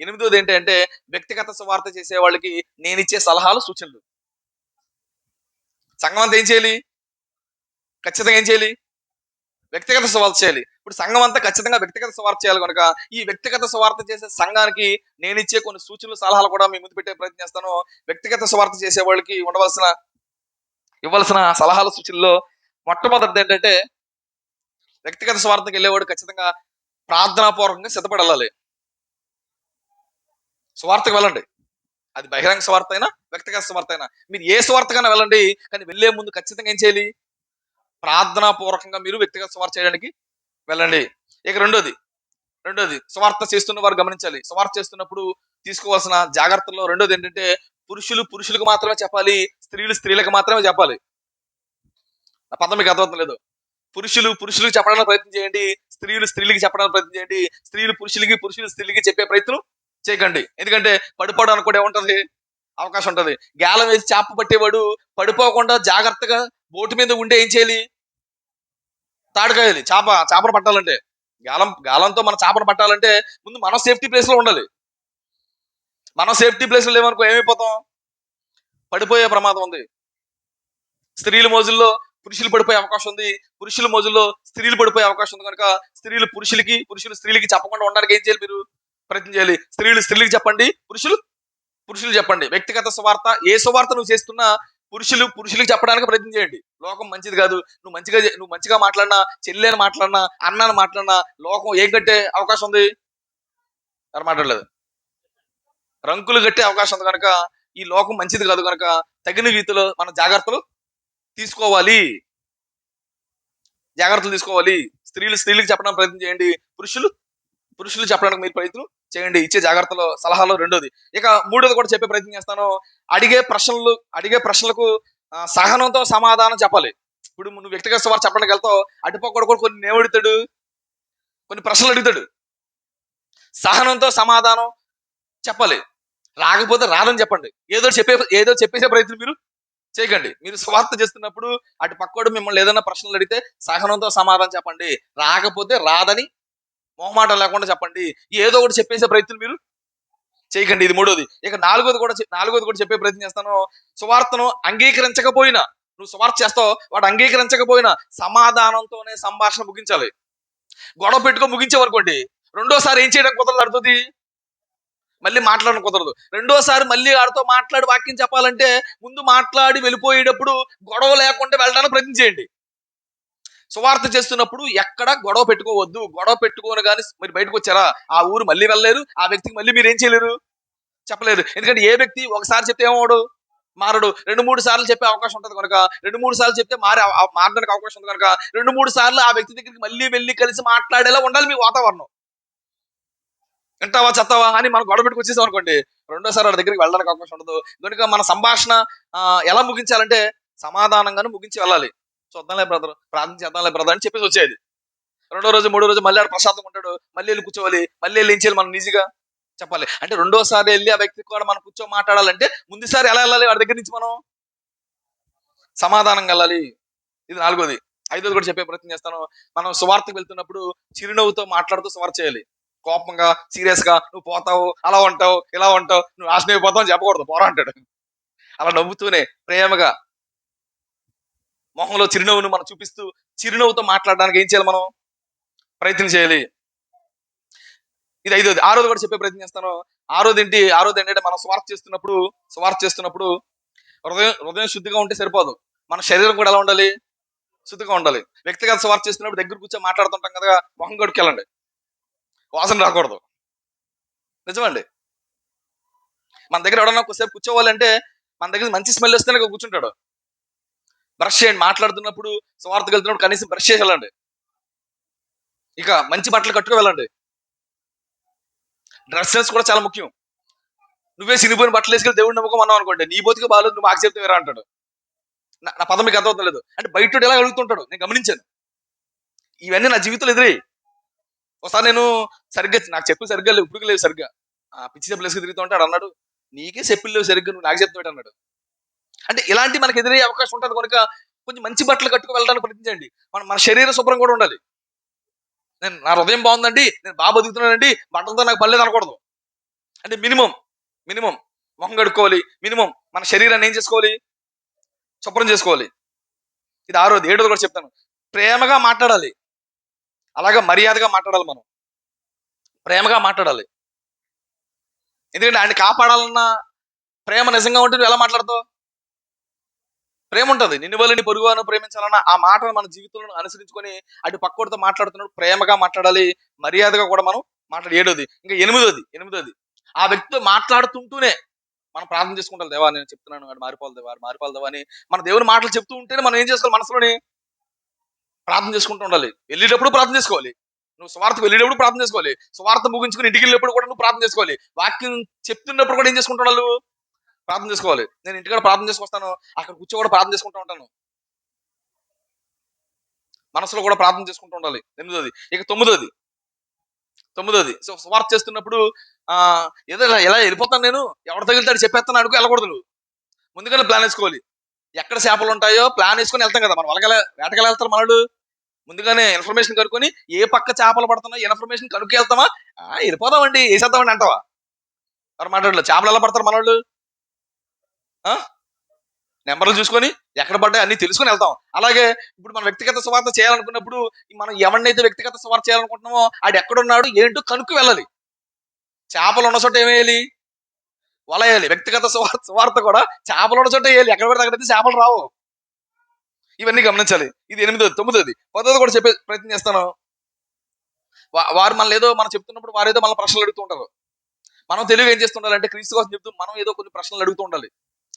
ఎనిమిదోది ఏంటంటే వ్యక్తిగత స్వార్థ చేసే వాళ్ళకి నేను ఇచ్చే సలహాలు సూచనలు. సంఘం అంతా ఏం చేయాలి? ఖచ్చితంగా ఏం చేయాలి? వ్యక్తిగత స్వార్థ చేయాలి. ఇప్పుడు సంఘం అంతా ఖచ్చితంగా వ్యక్తిగత స్వార్థ చేయాలి కనుక ఈ వ్యక్తిగత స్వార్థ చేసే సంఘానికి నేను ఇచ్చే కొన్ని సూచనలు సలహాలు కూడా మీ ముందు పెట్టే ప్రయత్నం చేస్తాను. వ్యక్తిగత స్వార్థ చేసే వాళ్ళకి ఉండవలసిన ఇవ్వాల్సిన సలహాలు సూచనల్లో మొట్టమొదటిది ఏంటంటే వ్యక్తిగత స్వార్థకి వెళ్ళేవాడు ఖచ్చితంగా ప్రార్థనాపూర్వకంగా సిద్ధపడాలి. స్వార్థకు వెళ్ళండి. అది బహిరంగ స్వార్థ అయినా వ్యక్తిగత స్వార్థ అయినా. మీరు ఏ స్వార్థకైనా వెళ్ళండి కానీ వెళ్ళే ముందు ఖచ్చితంగా ఏం చేయాలి? ప్రార్థనా పూర్వకంగా మీరు వ్యక్తిగత స్వార్థ చేయడానికి వెళ్ళండి. ఇక రెండోది రెండోది స్వార్థ చేస్తున్న వారు గమనించాలి. స్వార్థ చేస్తున్నప్పుడు తీసుకోవాల్సిన జాగ్రత్తల్లో రెండోది ఏంటంటే పురుషులు పురుషులకు మాత్రమే చెప్పాలి స్త్రీలు స్త్రీలకు మాత్రమే చెప్పాలి. ఆ పదం మీకు అర్థమవుతుంది లేదు పురుషులు పురుషులకు చెప్పడానికి ప్రయత్నం చేయండి స్త్రీలు స్త్రీలకి చెప్పడానికి ప్రయత్నం చేయండి స్త్రీలు పురుషులకి పురుషులు స్త్రీలకి చెప్పే ప్రయత్నం చేయకండి. ఎందుకంటే పడిపోవడానికి కూడా ఏముంటుంది? అవకాశం ఉంటుంది. గాలం వేసి చేప పట్టేవాడు పడిపోకుండా జాగ్రత్తగా బోటు మీద ఉండే ఏం చేయాలి? తాడుకాయాలి. చేప చేపను పట్టాలంటే. గాలం గాలంతో మన చేపను పట్టాలంటే ముందు మనం సేఫ్టీ ప్లేస్లో ఉండాలి. మనం సేఫ్టీ ప్లేస్లో ఏమైపోతాం? పడిపోయే ప్రమాదం ఉంది. స్త్రీల మోజుల్లో పురుషులు పడిపోయే అవకాశం ఉంది. పురుషుల మోజుల్లో స్త్రీలు పడిపోయే అవకాశం ఉంది కనుక స్త్రీలు పురుషులకి పురుషులు స్త్రీలకి చెప్పకుండా ఉండడానికి ఏం చేయాలి మీరు? ప్రయత్నం చేయాలి. స్త్రీలు స్త్రీలకి చెప్పండి. పురుషులు పురుషులు చెప్పండి. వ్యక్తిగత స్వార్థ ఏ స్వార్థ నువ్వు చేస్తున్నా పురుషులు పురుషులకు చెప్పడానికి ప్రయత్నం చేయండి. లోకం మంచిది కాదు. నువ్వు మంచిగా నువ్వు మంచిగా మాట్లాడినా చెల్లెని మాట్లాడినా అన్నాని మాట్లాడినా లోకం ఏం కట్టే అవకాశం ఉంది? ఎవరు మాట్లాడలేదు? రంకులు కట్టే అవకాశం ఉంది కనుక ఈ లోకం మంచిది కాదు కనుక తగిన రీతిలో మన జాగ్రత్తలు తీసుకోవాలి. జాగ్రత్తలు తీసుకోవాలి. స్త్రీలు స్త్రీలకు చెప్పడానికి ప్రయత్నం చేయండి. పురుషులు పురుషులు చెప్పడానికి మీరు ప్రయత్నం చేయండి. ఇచ్చే జాగ్రత్తలు సలహాలు రెండోది. ఇక మూడోది కూడా చెప్పే ప్రయత్నం చేస్తాను. అడిగే ప్రశ్నలు అడిగే ప్రశ్నలకు సహనంతో సమాధానం చెప్పాలి. ఇప్పుడు నువ్వు వ్యక్తిగత స్వార్థ చెప్పడానికి వెళ్తావు. అటుపక్కడు కూడా కొన్ని నేవడుతాడు. కొన్ని ప్రశ్నలు అడుగుతాడు. సహనంతో సమాధానం చెప్పాలి. రాకపోతే రాదని చెప్పండి. ఏదో చెప్పే ఏదో చెప్పేసే ప్రయత్నం మీరు చేయకండి. మీరు స్వార్థ చేస్తున్నప్పుడు అటు పక్కోడు మిమ్మల్ని ఏదైనా ప్రశ్నలు అడిగితే సహనంతో సమాధానం చెప్పండి. రాకపోతే రాదని మొహమాటం లేకుండా చెప్పండి. ఏదో ఒకటి చెప్పేసే ప్రయత్నం మీరు చేయకండి. ఇది మూడోది. ఇక నాలుగోది కూడా నాలుగోది కూడా చెప్పే ప్రయత్నం చేస్తాను. సువార్తను అంగీకరించకపోయినా నువ్వు సువార్త చేస్తావు వాడు అంగీకరించకపోయినా సమాధానంతోనే సంభాషణ ముగించాలి. గొడవ పెట్టుకో ముగించేవనుకోండి రెండోసారి ఏం చేయడం కుదరదు అడుతుంది మళ్ళీ మాట్లాడడం కుదరదు. రెండోసారి మళ్ళీ ఆడితో మాట్లాడి వాక్యం చెప్పాలంటే ముందు మాట్లాడి వెళ్ళిపోయేటప్పుడు గొడవ లేకుండా వెళ్ళడానికి ప్రయత్నం చేయండి. సువార్త చేస్తున్నప్పుడు ఎక్కడ గొడవ పెట్టుకోవద్దు. గొడవ పెట్టుకోను కానీ మీరు బయటకు వచ్చారా? ఆ ఊరు మళ్ళీ వెళ్ళలేరు. ఆ వ్యక్తికి మళ్ళీ మీరు ఏం చేయలేరు? చెప్పలేరు. ఎందుకంటే ఏ వ్యక్తి ఒకసారి చెప్తే ఏమవడు? మారడు. రెండు మూడు సార్లు చెప్పే అవకాశం ఉంటుంది కనుక. రెండు మూడు సార్లు చెప్తే మారే మారడానికి అవకాశం ఉంది కనుక. రెండు మూడు సార్లు ఆ వ్యక్తి దగ్గరికి మళ్ళీ వెళ్ళి కలిసి మాట్లాడేలా ఉండాలి మీ వాతావరణం. వింటావా చెత్తావా అని మనం గొడవ పెట్టుకు వచ్చేసాం అనుకోండి. రెండోసారి వాడి దగ్గరికి వెళ్ళడానికి అవకాశం ఉండదు. కనుక మన సంభాషణ ఎలా ముగించాలంటే సమాధానంగానే ముగించి వెళ్ళాలి. చూద్దాంలే బ్రదర్ ప్రార్థన చేద్దాంలే బ్రదర్ అని చెప్పేసి వచ్చేది. రెండో రోజు మూడో రోజు మళ్ళీ ఆడ ప్రశాంతంగా ఉంటాడు. మళ్ళీ వెళ్ళి కూర్చోవాలి. మళ్ళీ వెళ్ళి ఏం చేయాలి? మనం ఈజీగా చెప్పాలి. అంటే రెండోసారి వెళ్ళి ఆ వ్యక్తి కూడా మనం కూర్చో మాట్లాడాలంటే ముందుసారి ఎలా వెళ్ళాలి? వాడి దగ్గర నుంచి మనం సమాధానం వెళ్ళాలి. ఇది నాలుగోది. ఐదోది కూడా చెప్పే ప్రయత్నం చేస్తాను. మనం సువార్తకు వెళ్తున్నప్పుడు చిరునవ్వుతో మాట్లాడుతూ సువార్త చేయాలి. కోపంగా సీరియస్గా నువ్వు పోతావు అలా ఉంటావు ఇలా ఉంటావు నువ్వు నాశనం అయిపోతావు అని చెప్పకూడదు. పోరా అంటాడు. అలా నవ్వుతూనే ప్రేమగా మొహంలో చిరునవ్వును మనం చూపిస్తూ చిరునవ్వుతో మాట్లాడడానికి ఏం చేయాలి మనం? ప్రయత్నం చేయాలి. ఇది ఐదోది ఆరోది కూడా చెప్పే ప్రయత్నం చేస్తాను. ఆరోది ఏంటి? ఆరోది ఏంటంటే మనం స్వార్థ చేస్తున్నప్పుడు స్వార్థ చేస్తున్నప్పుడు హృదయం హృదయం శుద్ధిగా ఉంటే సరిపోదు. మన శరీరం కూడా ఎలా ఉండాలి? శుద్ధిగా ఉండాలి. వ్యక్తిగత స్వార్థ చేస్తున్నప్పుడు దగ్గర కూర్చొని మాట్లాడుతుంటాం కదా మొహం కొడుకెళ్ళండి వాసన రాకూడదు. నిజమండి. మన దగ్గర ఎవడన్నా కొద్దిసేపు కూర్చోవాలంటే మన దగ్గర మంచి స్మెల్ వస్తేనే కూర్చుంటాడు. బ్రష్ చేయండి. మాట్లాడుతున్నప్పుడు స్వార్థకి వెళ్తున్నప్పుడు కనీసం బ్రష్ చేసి వెళ్ళండి. ఇక మంచి బట్టలు కట్టుకు వెళ్ళండి. డ్రెస్ సెన్స్ కూడా చాలా ముఖ్యం. నువ్వే సినిపోయిన బట్టలు వేసుకెళ్ళి దేవుడిని నమ్మకం అన్నావు అనుకోండి. నీ బతికి బాగాలేదు నువ్వు మాకు చెప్తే వేరా అంటాడు. నా నా పదం మీకు అర్థం లేదు అంటే బయట ఎలా అడుగుతుంటాడు? నేను గమనించాను. ఇవన్నీ నా జీవితంలో ఎదురే ఒకసారి నేను సరిగ్గా నాకు చెప్పులు సరిగ్గా లేవు. ఇప్పుడు లేవు సరిగ్గా. ఆ పిచ్చి చెప్పులు వేసుకు తిరుగుతూ ఉంటాడు. అన్నాడు నీకే చెప్పులు లేవు సరిగ్గా నువ్వు నాకు చెప్తాడు అన్నాడు. అంటే ఇలాంటి మనకి ఎదురయ్యే అవకాశం ఉంటుంది కనుక కొంచెం మంచి బట్టలు కట్టుకు వెళ్ళడానికి ప్రయత్నించండి. మన మన శరీర శుభ్రం కూడా ఉండాలి. నేను నా హృదయం బాగుందండి నేను బాగా బతుకుతున్నానండి బట్టలతో నాకు పర్లేదు అనకూడదు అంటే మినిమం మినిమం మొహం కడుక్కోవాలి మినిమం మన శరీరాన్ని ఏం చేసుకోవాలి? శుభ్రం చేసుకోవాలి. ఇది ఆరోది. ఏడోది కూడా చెప్తాను. ప్రేమగా మాట్లాడాలి. అలాగా మర్యాదగా మాట్లాడాలి మనం. ప్రేమగా మాట్లాడాలి. ఎందుకంటే ఆయన కాపాడాలన్న ప్రేమ నిజంగా ఉంటే నువ్వు ఎలా మాట్లాడతావు? ప్రేమ ఉంటుంది నిన్ను వల్లని పొరుగువాను ప్రేమించాలన్న ఆ మాటను మన జీవితంలో అనుసరించుకొని అటు పక్కోడితో మాట్లాడుతున్నాడు ప్రేమగా మాట్లాడాలి మర్యాదగా కూడా మనం మాట్లాడి ఏడోది ఇంకా ఎనిమిదోది ఎనిమిదోది. ఆ వ్యక్తితో మాట్లాడుతుంటూనే మనం ప్రార్థన చేసుకుంటాం దేవా నేను చెప్తున్నాను వాడు మారిపోవాలి దేవా మారిపోవాలి దేవా అని మన దేవుని మాటలు చెప్తూ ఉంటేనే మనం ఏం చేసుకోవాలి మనసులోని ప్రార్థన చేసుకుంటూ ఉండాలి. వెళ్ళేటప్పుడు ప్రార్థన చేసుకోవాలి. నువ్వు స్వార్థకు వెళ్ళేటప్పుడు ప్రార్థన చేసుకోవాలి. స్వార్థ ముగించుకుని ఇంటికి వెళ్ళినప్పుడు కూడా నువ్వు ప్రార్థన చేసుకోవాలి. వాక్యం చెప్తున్నప్పుడు కూడా ఏం చేసుకుంటున్నావు ప్రార్థన చేసుకోవాలి. నేను ఇంటికాడ ప్రార్థన చేసుకొస్తాను. అక్కడ కూర్చో కూడా ప్రార్థన చేసుకుంటూ ఉంటాను. మనసులో కూడా ప్రార్థన చేసుకుంటూ ఉండాలి. ఎనిమిదోది. ఇక తొమ్మిదోది. తొమ్మిదోది. సో స్వార్థ చేస్తున్నప్పుడు ఏదో ఇలా ఎలా వెళ్ళిపోతాను నేను? ఎవరి తగిలితాడు చెప్పేస్తాను అనుకో వెళ్ళకూడదు నువ్వు. ముందుగానే ప్లాన్ వేసుకోవాలి. ఎక్కడ చేపలు ఉంటాయో ప్లాన్ వేసుకొని వెళ్తాం కదా. మనం వాళ్ళకి వేటకెళ్ళి వెళ్తారు మనడు ముందుగానే ఇన్ఫర్మేషన్ కనుక్కొని ఏ పక్క చేపలు పడుతున్నాయో ఇన్ఫర్మేషన్ కనుక్కి వెళ్తామా ఆ, వెళ్ళిపోదామండి. వేసేద్దామండి అంటావా? మరి మాట్లాడలేదు. చేపలు ఎలా పడతారు మనోళ్ళు? నెంబర్లు చూసుకొని ఎక్కడ పడ్డాయి అన్ని తెలుసుకొని వెళ్తాం. అలాగే ఇప్పుడు మన వ్యక్తిగత స్వార్థ చేయాలనుకున్నప్పుడు మనం ఎవరినైతే వ్యక్తిగత స్వార్థ చేయాలనుకుంటున్నామో ఆడు ఎక్కడున్నాడు ఏంటో కనుక్కు వెళ్ళాలి. చేపలు ఉన్న చోట ఏమేయాలి వలయాలి వేయాలి. వ్యక్తిగత స్వార్థ స్వార్థ కూడా చేపలు ఉన్న చోట వేయాలి. ఎక్కడ పడితే అక్కడైతే చేపలు రావు. ఇవన్నీ గమనించాలి. ఇది ఎనిమిదోది తొమ్మిదోది పదోది కూడా చెప్పే ప్రయత్నం చేస్తాను. వారు మనల్ని ఏదో మనం చెప్తున్నప్పుడు వారు ఏదో మన ప్రశ్నలు అడుగుతూ ఉంటారు. మనం తెలుగు ఏం చేస్తుండాలంటే క్రీస్తు కోసం చెప్తూ మనం ఏదో కొన్ని ప్రశ్నలు అడుగుతూ ఉండాలి.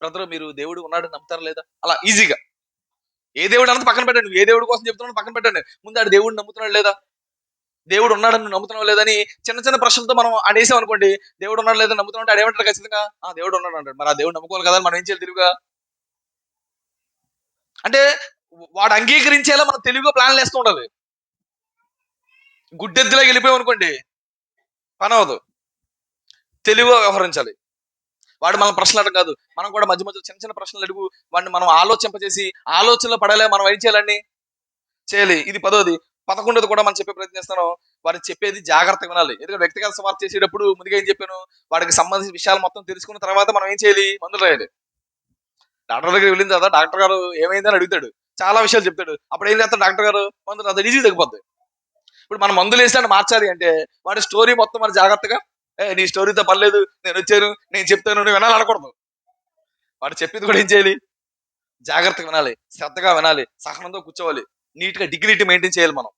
బ్రదర్ మీరు దేవుడు ఉన్నాడు నమ్ముతారా లేదా? అలా ఈజీగా. ఏ దేవుడు అన్నది పక్కన పెట్టండి. ఏ దేవుడి కోసం చెప్తున్నాను పక్కన పెట్టండి. ముందు ఆడు దేవుడు నమ్ముతున్నాడు లేదా? దేవుడు ఉన్నాడని నమ్ముతున్నావు లేదని చిన్న చిన్న ప్రశ్నలతో మనం అనేసాం అనుకోండి. దేవుడు ఉన్నాడు లేదా నమ్ముతున్నావు అంటే ఏమంటారు ఖచ్చితంగా? ఆ దేవుడు ఉన్నాడు అంటాడు. మరి ఆ దేవుడు నమ్ముకోవాలి కదా మనం ఏం చేయాలి తిరుగుగా అంటే వాడు అంగీకరించేలా మనం తెలుగుగా ప్లాన్లు వేస్తూ ఉండాలి. గుడ్డెద్దులా వెళ్ళిపోయాం అనుకోండి. పని అవదు తెలివిగా వ్యవహరించాలి. వాడు మనం ప్రశ్నలు అడగ కాదు. మనం కూడా మధ్య మధ్యలో చిన్న చిన్న ప్రశ్నలు అడుగు. వాడిని మనం ఆలోచింపజేసి ఆలోచనలో పడలే మనం ఏం చేయాలండి? చేయాలి. ఇది పదోది. పదకొండోది కూడా మనం చెప్పే ప్రయత్నం చేస్తాను వారికి చెప్పేది జాగ్రత్తగా వినాలి. ఎందుకంటే వ్యక్తిగత సవార్ చేసేటప్పుడు ముందుగా ఏం చెప్పాను? వాడికి సంబంధించిన విషయాలు మొత్తం తెలుసుకున్న తర్వాత మనం ఏం చేయాలి? మందులు రాయాలి. డాక్టర్ దగ్గర వెళ్ళిన తర్వాత డాక్టర్ గారు ఏమైందని అడుగుతాడు. చాలా విషయాలు చెప్తాడు. అప్పుడు ఏం చేస్తాడు డాక్టర్ గారు? మందులు అది ఈజీ తగ్గిపోద్ది. ఇప్పుడు మనం మందులు వేసినట్టు మార్చాలి అంటే వాడి స్టోరీ మొత్తం మనం జాగ్రత్తగా నీ స్టోరీతో పర్లేదు నేను వచ్చాను నేను చెప్తాను నువ్వు వినాలి అనకూడదు వాడు చెప్పింది కూడా ఏం చేయాలి? జాగ్రత్తగా వినాలి శ్రద్ధగా వినాలి సహనంతో కూర్చోవాలి. నీట్గా డిగ్నిటీ మెయింటైన్ చేయాలి మనం.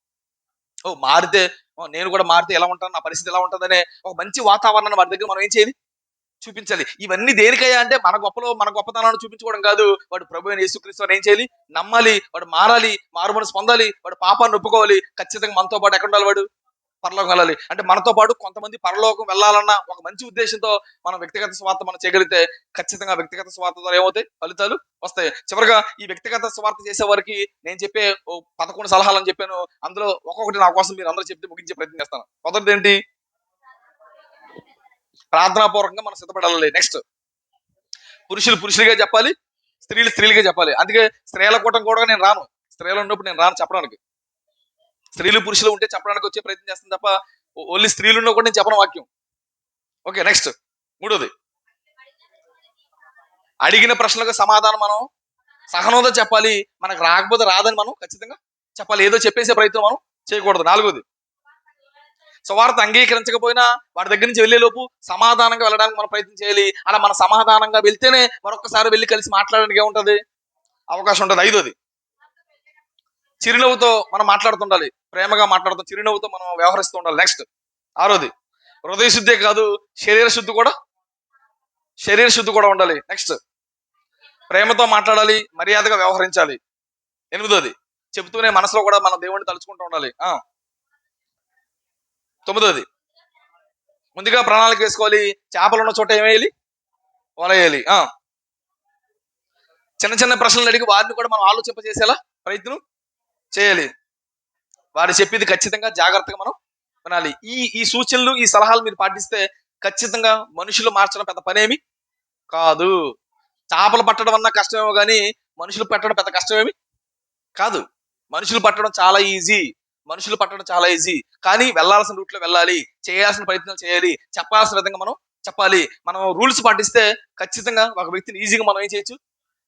ఓ మారితే నేను కూడా మారితే ఎలా ఉంటాను నా పరిస్థితి ఎలా ఉంటుందనే ఒక మంచి వాతావరణాన్ని వాడి దగ్గర మనం ఏం చేయాలి? చూపించాలి. ఇవన్నీ దేనికయ్యా అంటే మన గొప్పలో మన గొప్పతనాన్ని చూపించుకోవడం కాదు. వాడు ప్రభు అయిన యేసుక్రీస్తు ఏం చేయాలి? నమ్మాలి వాడు మారాలి మారు మనసు పొందాలి వాడు పాపాన్ని ఒప్పుకోవాలి. ఖచ్చితంగా మనతో పాటు ఎక్కడ ఉండాలి వాడు? పరలోకం వెళ్ళాలి. అంటే మనతో పాటు కొంతమంది పరలోకం వెళ్ళాలన్న ఒక మంచి ఉద్దేశంతో మనం వ్యక్తిగత స్వార్థ మనం చేయగలిగితే ఖచ్చితంగా వ్యక్తిగత స్వార్థ ద్వారా ఏమవుతాయి? ఫలితాలు వస్తాయి. చివరిగా ఈ వ్యక్తిగత స్వార్థ చేసే వారికి నేను చెప్పే ఓ పదకొండు సలహాలు అని చెప్పాను. అందులో ఒక్కొక్కటి నా కోసం మీరు అందరూ చెప్తే ముగించే ప్రయత్నం చేస్తాను. మొదటిది ఏంటి? ప్రార్థనాపూర్వకంగా మనం సిద్ధపడాలి నెక్స్ట్. పురుషులు పురుషులుగా చెప్పాలి స్త్రీలు స్త్రీలుగా చెప్పాలి. అందుకే స్త్రీల కూటం కూడా నేను రాను. స్త్రీలు ఉన్నప్పుడు నేను రాను చెప్పడానికి. స్త్రీలు పురుషులు ఉంటే చెప్పడానికి వచ్చే ప్రయత్నం చేస్తాను తప్ప ఓన్లీ స్త్రీలు ఉన్న కూడా నేను చెప్పను వాక్యం. ఓకే నెక్స్ట్ మూడోది. అడిగిన ప్రశ్నలకు సమాధానం మనం సహనంతో చెప్పాలి. మనకు రాకపోతే రాదని మనం ఖచ్చితంగా చెప్పాలి. ఏదో చెప్పేసే ప్రయత్నం మనం చేయకూడదు. నాలుగోది. సువార్త అంగీకరించకపోయినా వాడి దగ్గర నుంచి వెళ్ళేలోపు సమాధానంగా వెళ్ళడానికి మనం ప్రయత్నం చేయాలి. అలా మన సమాధానంగా వెళ్తేనే మరొకసారి వెళ్ళి కలిసి మాట్లాడడానికి ఉంటుంది అవకాశం ఉంటుంది. ఐదోది. చిరునవ్వుతో మనం మాట్లాడుతుండాలి. ప్రేమగా మాట్లాడుతూ చిరునవ్వుతో మనం వ్యవహరిస్తూ ఉండాలి. నెక్స్ట్ ఆరోది. హృదయ శుద్ధే కాదు శరీర శుద్ధి కూడా శరీర శుద్ధి కూడా ఉండాలి. నెక్స్ట్ ప్రేమతో మాట్లాడాలి మర్యాదగా వ్యవహరించాలి. ఎనిమిదోది. చెబుతూనే మనసులో కూడా మన దేవుణ్ణి తలుచుకుంటూ ఉండాలి. ఆ. తొమ్మిదోది. ముందుగా ప్రణాళిక వేసుకోవాలి. చేపలు ఉన్న చోట ఏమేయాలి? వలయాలి ఆ. చిన్న చిన్న ప్రశ్నలు అడిగి వారిని కూడా మనం ఆలోచింపజేసేలా ప్రయత్నం చేయాలి. వారు చెప్పేది ఖచ్చితంగా జాగ్రత్తగా మనం వినాలి. ఈ ఈ సూచనలు ఈ సలహాలు మీరు పాటిస్తే ఖచ్చితంగా మనుషులు మార్చడం పెద్ద పనేమి కాదు. చేపలు పట్టడం అన్న కష్టమేమో కానీ మనుషులు పట్టడం పెద్ద కష్టమేమి కాదు. మనుషులు పట్టడం చాలా ఈజీ. మనుషులు పట్టడం చాలా ఈజీ. కానీ వెళ్ళాల్సిన రూట్లో వెళ్ళాలి. చేయాల్సిన ప్రయత్నం చేయాలి. చెప్పాల్సిన విధంగా మనం చెప్పాలి. మనం రూల్స్ పాటిస్తే ఖచ్చితంగా ఒక వ్యక్తిని ఈజీగా మనం ఏం చేయొచ్చు?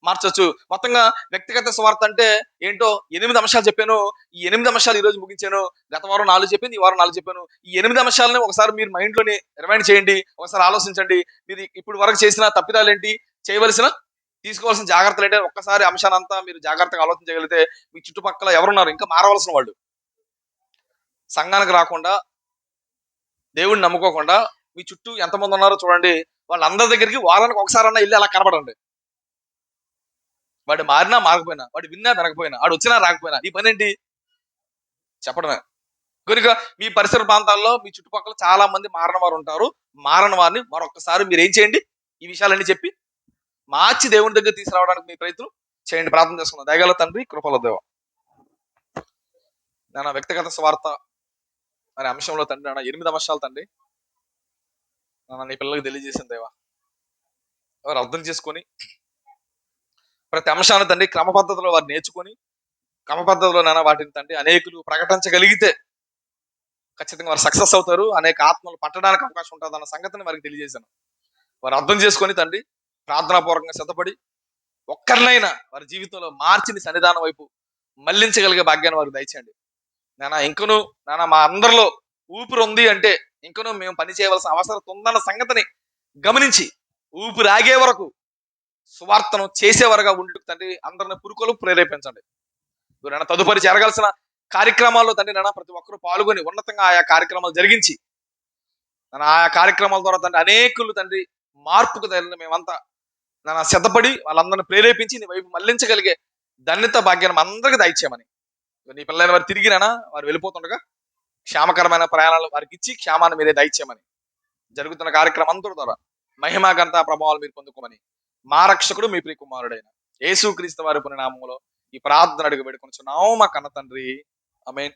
మార్చవచ్చు మొత్తంగా వ్యక్తిగత స్వార్థ అంటే ఏంటో ఎనిమిది అంశాలు చెప్పాను. ఈ ఎనిమిది అంశాలు ఈరోజు ముగించాను. గత వారం నాలుగు చెప్పింది ఈ వారం నాలుగు చెప్పాను. ఈ ఎనిమిది అంశాలని ఒకసారి మీరు మైండ్లోని రిమైండ్ చేయండి. ఒకసారి ఆలోచించండి. మీరు ఇప్పుడు వరకు చేసిన తప్పిదాలు ఏంటి చేయవలసిన తీసుకోవాల్సిన జాగ్రత్తలు ఏంటి? ఒక్కసారి అంశాలంతా మీరు జాగ్రత్తగా ఆలోచించగలిగితే మీ చుట్టుపక్కల ఎవరున్నారు? ఇంకా మారవలసిన వాళ్ళు. సంఘానికి రాకుండా దేవుడిని నమ్ముకోకుండా మీ చుట్టూ ఎంతమంది ఉన్నారో చూడండి. వాళ్ళందరి దగ్గరికి వారానికి ఒకసారన్నా వెళ్ళి అలా కనబడండి. వాడు మారినా మారకపోయినా వాడు విన్నా వినకపోయినా వాడు వచ్చినా రాకపోయినా ఈ పని ఏంటి చెప్పడమే. కనుక మీ పరిసర ప్రాంతాల్లో మీ చుట్టుపక్కల చాలా మంది మారని వారు ఉంటారు. మారని వారిని మరొకసారి మీరు ఏం చేయండి? ఈ విషయాలన్నీ చెప్పి మార్చి దేవుని దగ్గర తీసుకురావడానికి మీ ప్రయత్నం చేయండి. ప్రార్థన చేసుకున్నాం దయగల తండ్రి కృపల దేవ. నా వ్యక్తిగత స్వార్థ అనే అంశంలో తండ్రి నా ఎనిమిది అంశాలు తండ్రి. నాన్న నీ పిల్లలకు తెలియజేసిన దేవా. ఎవరు అర్థం చేసుకొని ప్రతి అంశాన్ని తండ్రి క్రమ పద్ధతిలో వారు నేర్చుకొని క్రమ పద్ధతిలో నాన్న వాటిని తండ్రి అనేకులు ప్రకటించగలిగితే ఖచ్చితంగా వారు సక్సెస్ అవుతారు. అనేక ఆత్మలు పట్టడానికి అవకాశం ఉంటుంది అన్న సంగతిని వారికి తెలియజేశాను. వారు అర్థం చేసుకొని తండ్రి ప్రార్థనాపూర్వకంగా సిద్ధపడి ఒక్కరినైనా వారి జీవితంలో మార్చిని సన్నిధానం వైపు మళ్ళించగలిగే భాగ్యాన్ని వారికి దయచేయండి. నానా ఇంకను నానా మా అందరిలో ఊపిరి ఉంది అంటే ఇంకను మేము పని చేయవలసిన అవసరం ఉందన్న సంగతిని గమనించి ఊపిరి ఆగే వరకు సువార్తను చేసేవారుగా ఉండి తండ్రి అందరిని పురుకులు ప్రేరేపించండి. నాన్న తదుపరి జరగాల్సిన కార్యక్రమాల్లో తండ్రి నాన్న ప్రతి ఒక్కరూ పాల్గొని ఉన్నతంగా ఆయా కార్యక్రమాలు జరిగించి నాన్న ఆయా కార్యక్రమాల ద్వారా తండ్రి అనేకులు తండ్రి మార్పుకు తగిన మేమంతా నాన్న సిద్ధపడి వాళ్ళందరిని ప్రేరేపించి నీ వైపు మళ్ళించగలిగే ధన్యత భాగ్యాన్ని అందరికీ దయచేయమని. నీ పిల్లలైన వారు తిరిగినా వారు వెళ్ళిపోతుండగా క్షేమకరమైన ప్రయాణాలు వారికి ఇచ్చి క్షేమాన్ని మీరే దయచేయమని. జరుగుతున్న కార్యక్రమం అందరి ద్వారా మహిమా గంతా ప్రభావాలు మీరు పొందుకోమని మా రక్షకుడు మీ ప్రియకుమారుడైన కుమారుడైన యేసు క్రీస్తు వారి పుననామంలో ఈ ప్రార్థన అడుగు పెట్టుకుని మా కన్న తండ్రి. I mean